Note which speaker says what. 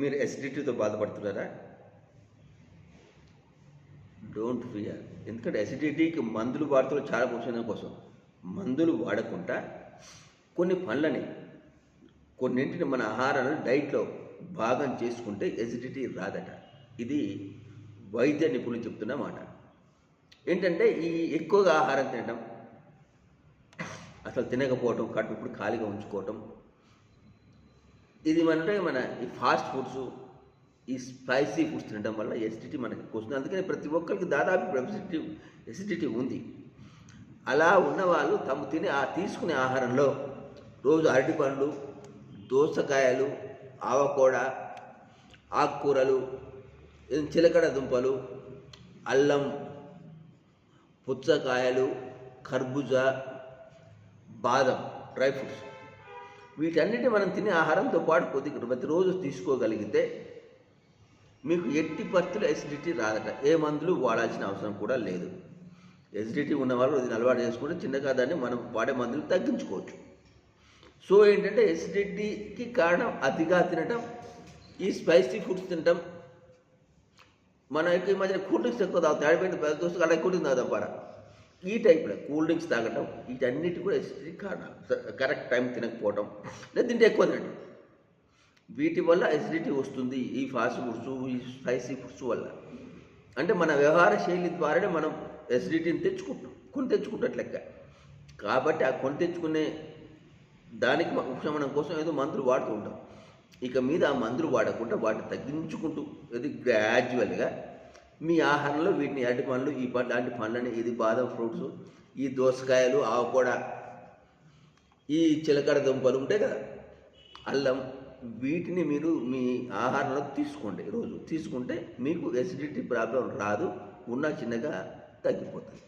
Speaker 1: మీరు ఎసిడిటీతో బాధపడుతున్నారా? Don't fear ఎందుకంటే ఎసిడిటీకి మందులు వాడుతున్న చాలా పోషణ కోసం. మందులు వాడకుండా కొన్ని పనులని కొన్నింటిని మన ఆహారాన్ని డైట్లో భాగం చేసుకుంటే ఎసిడిటీ రాదట. ఇది వైద్య నిపుణులు చెప్తున్న మాట. ఏంటంటే ఈ ఎక్కువగా ఆహారం తినడం అసలు తినకపోవటం కడుపు ఇప్పుడు ఖాళీగా ఉంచుకోవటం ఇది అంటే మన ఈ ఫాస్ట్ ఫుడ్స్ ఈ స్పైసీ ఫుడ్స్ తినడం వల్ల ఎసిడిటీ మనకి వస్తుంది. అందుకని ప్రతి ఒక్కరికి దాదాపు ఎసిడిటీ ఎసిడిటీ ఉంది. అలా ఉన్నవాళ్ళు తమ తినే ఆ తీసుకునే ఆహారంలో రోజు అరటిపండ్లు దోసకాయలు ఆవకూడ ఆకుకూరలు చిలకడ దుంపలు అల్లం పుచ్చకాయలు కర్బూజా బాదం డ్రై ఫ్రూట్స్. వీటన్నిటి మనం తినే ఆహారంతో పాటు కొద్దిగా ప్రతిరోజు తీసుకోగలిగితే మీకు ఎట్టి పరిస్థితులు ఎసిడిటీ రాదట. ఏ మందులు వాడాల్సిన అవసరం కూడా లేదు. ఎసిడిటీ ఉన్న వాళ్ళు దీన్ని అలవాటు చేసుకుంటే చిన్నగా దాన్ని మనం వాడే మందులు తగ్గించుకోవచ్చు. సో ఏంటంటే ఎసిడిటీకి కారణం అతిగా తినటం ఈ స్పైసీ ఫుడ్స్ తినటం. మన యొక్క ఈ మధ్యన కూల్ డ్రింక్స్ ఎక్కువ తాగుతాం. ఆడిపోయిన పెద్ద దోస్తు అలా కూల్ డ్రింక్ తాగుతాం పారా. ఈ టైప్లో కూల్ డ్రింక్స్ తాగటం వీటన్నిటి కూడా ఎసిడిటీ కారణం కరెక్ట్ టైం తినకపోవటం లేదా తింటే ఎక్కువ తినటం. వీటి వల్ల ఎసిడిటీ వస్తుంది ఈ ఫాస్ట్ ఫుడ్స్ ఈ స్పైసీ ఫుడ్స్ వల్ల. అంటే మన వ్యవహార శైలి ద్వారానే మనం ఎసిడిటీని తెచ్చుకుంటాం కొని తెచ్చుకుంటట్లెక్క కాబట్టి ఆ కొని తెచ్చుకునే దానికి ఉపశమనం కోసం ఏదో మందులు వాడుతూ ఉంటాం. ఇక మీద ఆ మందులు వాడకుండా వాటిని తగ్గించుకుంటూ ఇది గ్రాడ్యువల్గా మీ ఆహారంలో వీటిని అరటి పండ్లు ఈ పండ్లు లాంటి పండ్లని ఇది బాదం ఫ్రూట్స్ ఈ దోసకాయలు ఆవకూడ ఈ చిలకడ దుంపలు ఉంటాయి కదా అల్లం వీటిని మీరు మీ ఆహారంలో తీసుకోండి రోజు. తీసుకుంటే మీకు ఎసిడిటీ ప్రాబ్లం రాదు ఉన్న చిన్నగా తగ్గిపోతుంది.